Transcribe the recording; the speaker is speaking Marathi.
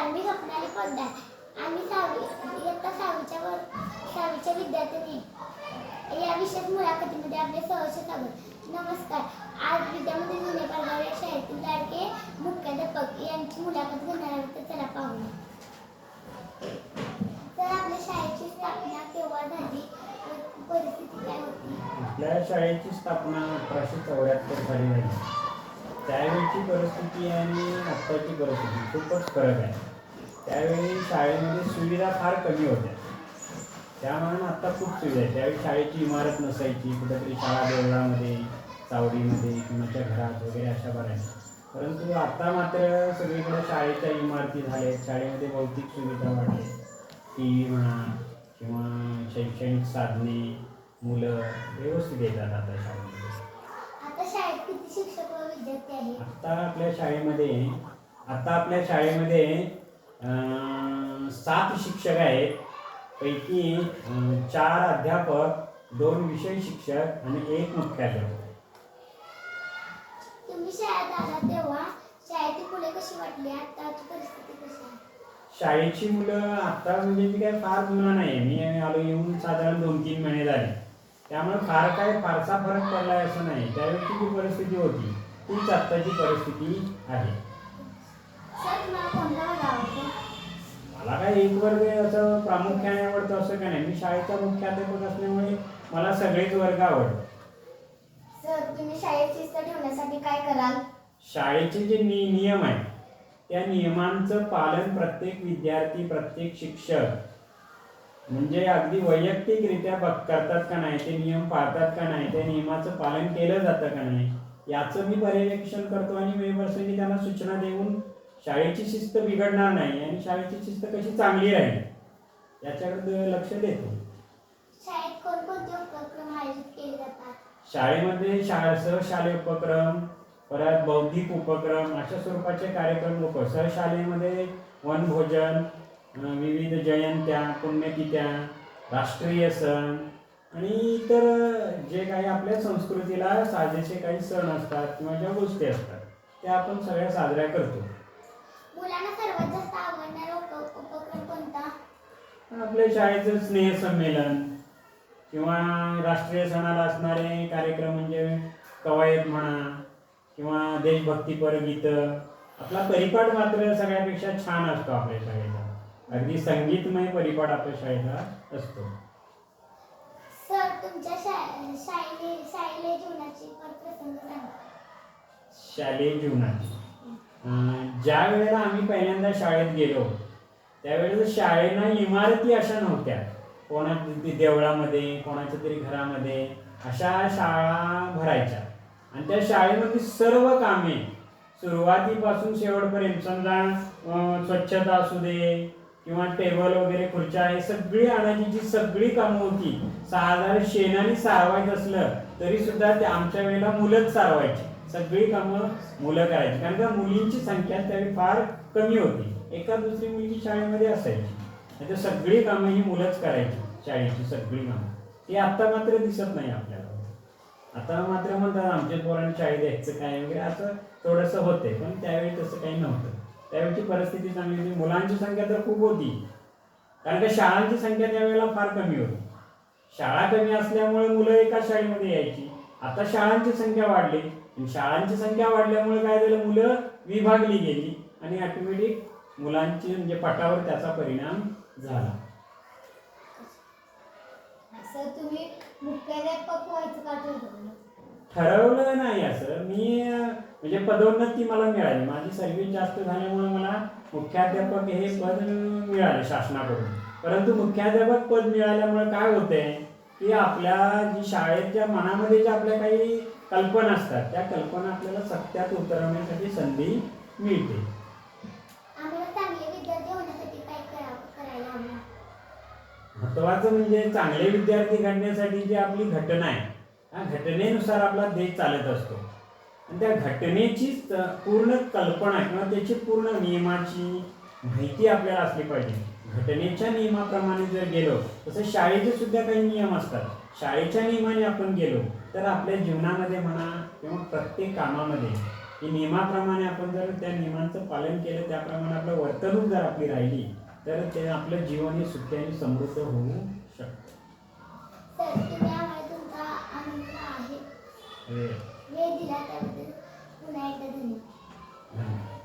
नमस्कार मी स्वप्नाली पोद्दार आम्ही सहावी इयत्ता सहावीच्या वर सहावीच्या विद्यार्थ्यांनी या विषयात मुलाखतीमध्ये आपले सहर्ष स्वागत. नमस्कार. आज विद्यामध्ये जुने पारगाव या शाळेतील लाडके मुख्याध्यापक यांची मुलाखत घेणार आहोत तर चला पाहूया. तर आपल्या शाळेची स्थापना केव्हा झाली? परिस्थिती काय होती? आपल्या शाळेची स्थापना अठराशे चौऱ्याहत्तर साली झाली. त्यावेळची परिस्थिती आणि आत्ताची परिस्थिती खूपच फरक आहे. त्यावेळी शाळेमध्ये सुविधा फार कमी होत्या. त्यामुळे आत्ता खूप सुविधा आहे त्यावेळी शाळेची इमारत नसायची कुठेतरी शाळा देवळामध्ये चावडीमध्ये कुणाच्या घरात वगैरे अशा बऱ्याच. परंतु आता मात्र सगळीकडे शाळेच्या इमारती झाल्या शाळेमध्ये भौतिक सुविधा वाढल्या टी व्ही म्हणा किंवा शैक्षणिक साधने मुलं व्यवस्थित येतात आता शाळेमध्ये आता शाळेत किती शिक्षक आता आपल्या शाळेमध्ये आता आपल्या शाळेमध्ये सात शिक्षक आहेत. पैकी चार अध्यापक दोन विषय शिक्षक आणि एक मुख्याध्यापक. तुम्ही शाळेत आला तेव्हा शाळेतील मुले कशी वाटली? आताची परिस्थिती कशी आहे? शाळेची मुलं आता म्हणजे ती काय फार मुलं नाही मी आलो येऊन साधारण दोन तीन महिने झाले. त्यामुळे फार काय फारसा फरक पडलाय असं नाही. त्यावेळची जी परिस्थिती होती? तीच आत्ताची परिस्थिती आहे. मला काय एक वर्ग असं प्रामुख्याने आवडतं असं काय नाही. मी शाळेचा मुख्याध्यापक असल्यामुळे मला सगळेच वर्ग आवडतात. सर तुम्ही शाळेत शिस्त ठेवण्यासाठी काय कराल? शाळेचे जे नियम आहेत त्या नियमांचं पालन प्रत्येक विद्यार्थी प्रत्येक शिक्षक म्हणजे अगदी वैयक्तिकरित्या बघ करतात का नाही ते नियम पाळतात का नाही त्या नियमाचं पालन केलं जातं का नाही याचं मी पर्यवेक्षण करतो आणि वेळप्रसंगी त्यांना सूचना देऊन शाळेची शिस्त बिघडणार नाही आणि शाळेची शिस्त कशी चांगली राहील याच्याकडे लक्ष देतो. शाळेमध्ये शाळा सहशालेय उपक्रम परत बौद्धिक उपक्रम अशा स्वरूपाचे कार्यक्रम लोक. सहशालेमध्ये वनभोजन विविध जयंत्या पुण्यतिथ्या राष्ट्रीय सण आणि इतर जे काही आपल्या संस्कृतीला साजेसे काही सण असतात किंवा ज्या गोष्टी असतात त्या आपण सगळ्या साजऱ्या करतो. मुलांना सर्वात जास्त आवडणारा उप उपक्रम कोणता? आपल्या शाळेचं स्नेहसंमेलन किंवा राष्ट्रीय सणाला असणारे कार्यक्रम म्हणजे कवायत म्हणा किंवा देशभक्तीपर गीतं आपला परिपाठ मात्र सगळ्यापेक्षा छान असतो आपल्या शाळेचा. अगदी संगीतमय परिपाठ आपल्या शाळेचा असतो. तुमच्या जीवनाची प्रसंग सांगा. शालेय जीवनात अं, ज्या वेळेला आम्ही पहिल्यांदा शाळेत गेलो त्यावेळेस शाळेना इमारती अशा नव्हत्या. कोणा ती देवळामध्ये कोणाच्या तरी घरामध्ये अशा शाळा भरायच्या. आणि त्या शाळेमध्ये सर्व कामे सुरुवातीपासून शेवटपर्यंत समजा अं, स्वच्छता असू दे किंवा टेबल वगैरे खुर्च्या हे सगळी आणायची जी सगळी कामं होती साधारण शेणाने सारवायचं असलं तरी सुद्धा ते आमच्या वेळेला मुलंच सारवायची. सगळी कामं मुलं करायची. कारण का मुलींची संख्या त्यावेळी फार कमी होती. एका दुसरी मुलगी शाळेमध्ये असायची. नाही तर सगळी कामं ही मुलंच करायची शाळेची सगळी कामं. ती आता मात्र दिसत नाही आपल्याला. आता मात्र म्हणतात आमच्या पोरांनी शाळेत यायचं काय वगैरे असं थोडंसं होते पण त्यावेळी तसं काही नव्हतं. त्यावेळेची परिस्थिती चांगली होती मुलांची संख्या तर खूप होती. कारण का शाळांची संख्या त्यावेळेला फार कमी होती. शाळा कमी असल्यामुळे मुलं एका शाळेमध्ये यायची. आता शाळांची संख्या वाढली. आणि शाळांची संख्या वाढल्यामुळे काय झालं? मुलं विभागली गेली. आणि ऑटोमॅटिक मुलांची म्हणजे पटावर त्याचा परिणाम झाला. सर तुम्ही मुख्याध्यापक व्हायचं का ठरवलं? ठरवलं नाही असं. मी म्हणजे पदोन्नती मला मिळाली. माझी सर्व्हिस जास्त झाल्यामुळे मला मुख्याध्यापक हे पद मिळाले शासनाकडून. परंतु मुख्याध्यापक पद मिळाल्यामुळे काय होते की आपल्या जी शाळेच्या मनामध्ये ज्या आपल्या काही कल्पना असतात त्या कल्पना आपल्याला सत्यात उतरवण्यासाठी संधी मिळते. महत्वाचं म्हणजे चांगले विद्यार्थी घडण्यासाठी जी आपली घटना आहे त्या घटनेनुसार आपला देश चालत असतो. आणि त्या घटनेची पूर्ण कल्पना किंवा त्याची पूर्ण नियमाची माहिती आपल्याला असली पाहिजे. घटनेच्या नियमाप्रमाणे जर गेलो तसं शाळेचे सुद्धा काही नियम असतात. शाळेच्या नियमाने आपण गेलो तर आपल्या जीवनामध्ये म्हणा किंवा प्रत्येक कामामध्ये की नियमाप्रमाणे आपण जर त्या नियमांचं पालन केलं त्याप्रमाणे आपलं वर्तणूक जर आपली राहिली तर ते आपलं जीवन हे सुखी आणि समृद्ध होऊ शकतं सर तुम्ही आम्हाला तुमचा आनंद आहे हे वेळ दिला त्याबद्दल. पुन्हा एकदा धन्यवाद.